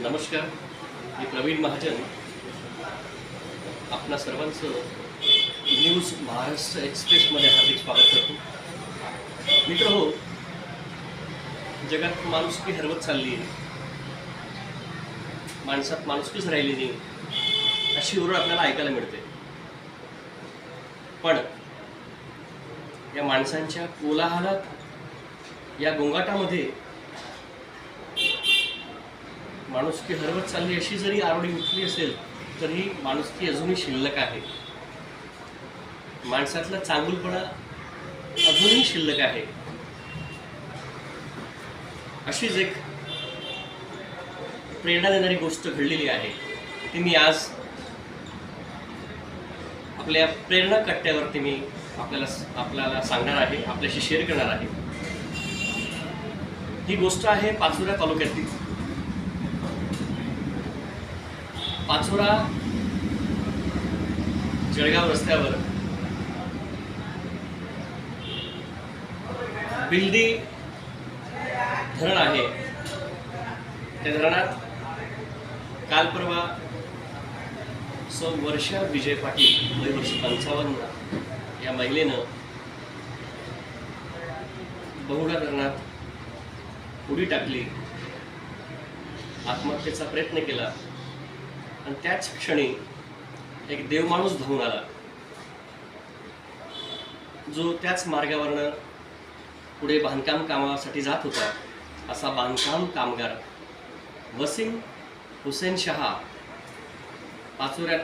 नमस्कार मी प्रवीण महाजन. आपल्या सर्वांचं न्यूज महाराष्ट्र एक्सप्रेसमध्ये हार्दिक स्वागत करतो. मित्र हो जगात माणुसकी हरवत चालली आहे माणसात माणुसकीच राहिली नाही. अशी ओरड आपल्याला ऐकायला मिळते. पण या माणसांच्या कोलाहलात या गोंगाटामध्ये माणुसकी हरवत चालली अशी जरी आरोडी उठली असेल तरी माणुसकी अजूनही शिल्लक आहे. माणसातला चांगुलपणा अजूनही शिल्लक आहे. अशीच एक प्रेरणा देणारी गोष्ट घडलेली आहे. ती मी आज आपल्या प्रेरणा कट्ट्यावरती मी आपल्याला आपल्याला सांगणार आहे आपल्याशी शेअर करणार आहे. ही गोष्ट आहे पाचोरा तालुक्यातील. पाचोरा जळगाव रस्त्यावर. बिल्डी धरण आहे. त्या धरणात काल परवा सौ वर्षा विजय पाटील वय वर्ष पंचावन्न या महिलेनं बहुडा धरणात उडी टाकली. आत्महत्येचा प्रयत्न केला. आणि त्याच क्षणी एक देवमाणूस धावून आला. जो त्याच मार्गावरनं पुढे बांधकाम कामासाठी जात होता असा बांधकाम कामगार वसीम हुसेन शहा पाचोऱ्यात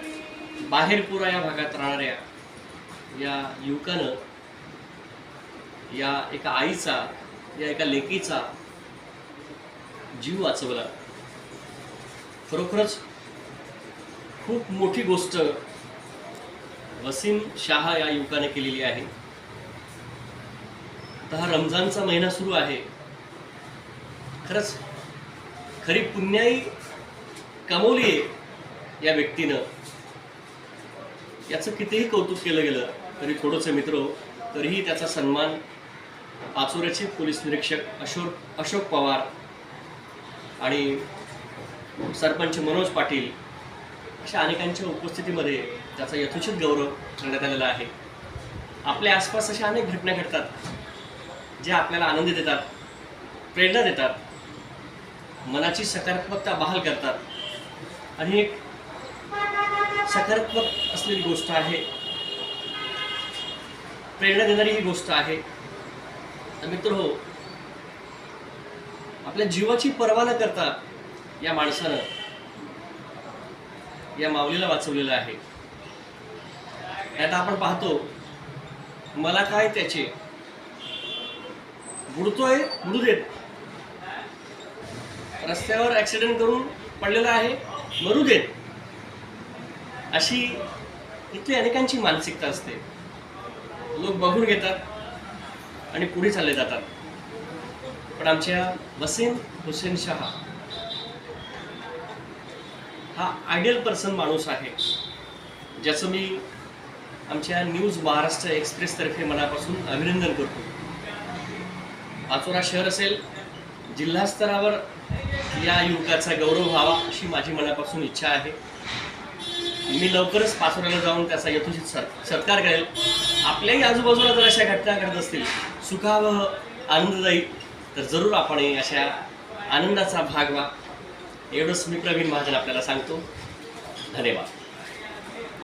बाहेरपुरा या भागात राहणाऱ्या या युवकानं या एका आईचा या एका लेकीचा जीव वाचवला. खरोखरच खूप मोठी गोष्ट वसीम शाह या युवकाने केलेली आहे. आता हा रमजानचा महिना सुरू आहे. खरंच खरी पुण्याई कमवली आहे या व्यक्तीनं. याचं कितीही कौतुक केलं गेलं तरी थोडंसं मित्र हो, तरीही त्याचा सन्मान पाचोऱ्याचे पोलीस निरीक्षक अशोक अशोक पवार आणि सरपंच मनोज पाटील अशा अनेकांच्या उपस्थितीमध्ये त्याचा यथोचित गौरव करण्यात आलेला आहे. आपल्या आसपास अशा अनेक घटना घडतात ज्या आपल्याला आनंद देतात प्रेरणा देतात मनाची सकारात्मकता बहाल करतात. आणि एक सकारात्मक असलेली गोष्ट आहे. प्रेरणा देणारी ही गोष्ट आहे. तर मित्र हो आपल्या जीवाची पर्वा न करता या माणसानं या माऊलीला वाचवलेलं आहे. आता आपण पाहतो मला काय त्याचे? बुडतोय बुडू देत. रस्त्यावर ऍक्सिडेंट करून पडलेला आहे मरू देत. अशी इथली अनेकांची मानसिकता असते. लोक बघून घेतात आणि पुढे चालले जातात. पण आमच्या वसीम हुसेन शहा हा आयडियल पर्सन माणूस आहे. ज्याचं मी आमच्या न्यूज महाराष्ट्र एक्सप्रेसतर्फे मनापासून अभिनंदन करतो. पाचोरा शहर असेल जिल्हास्तरावर या युवकाचा गौरव व्हावा अशी माझी मनापासून इच्छा आहे. मी लवकरच पाचोऱ्याला जाऊन त्याचा यथोचित सर सत्कार करेल. आपल्याही आजूबाजूला जर अशा घटना घडत असतील सुखावह आनंददायी तर जरूर आपण अशा आनंदाचा भाग व्हा. एवढंच मी प्रवीण महाजन आपल्याला सांगतो. धन्यवाद.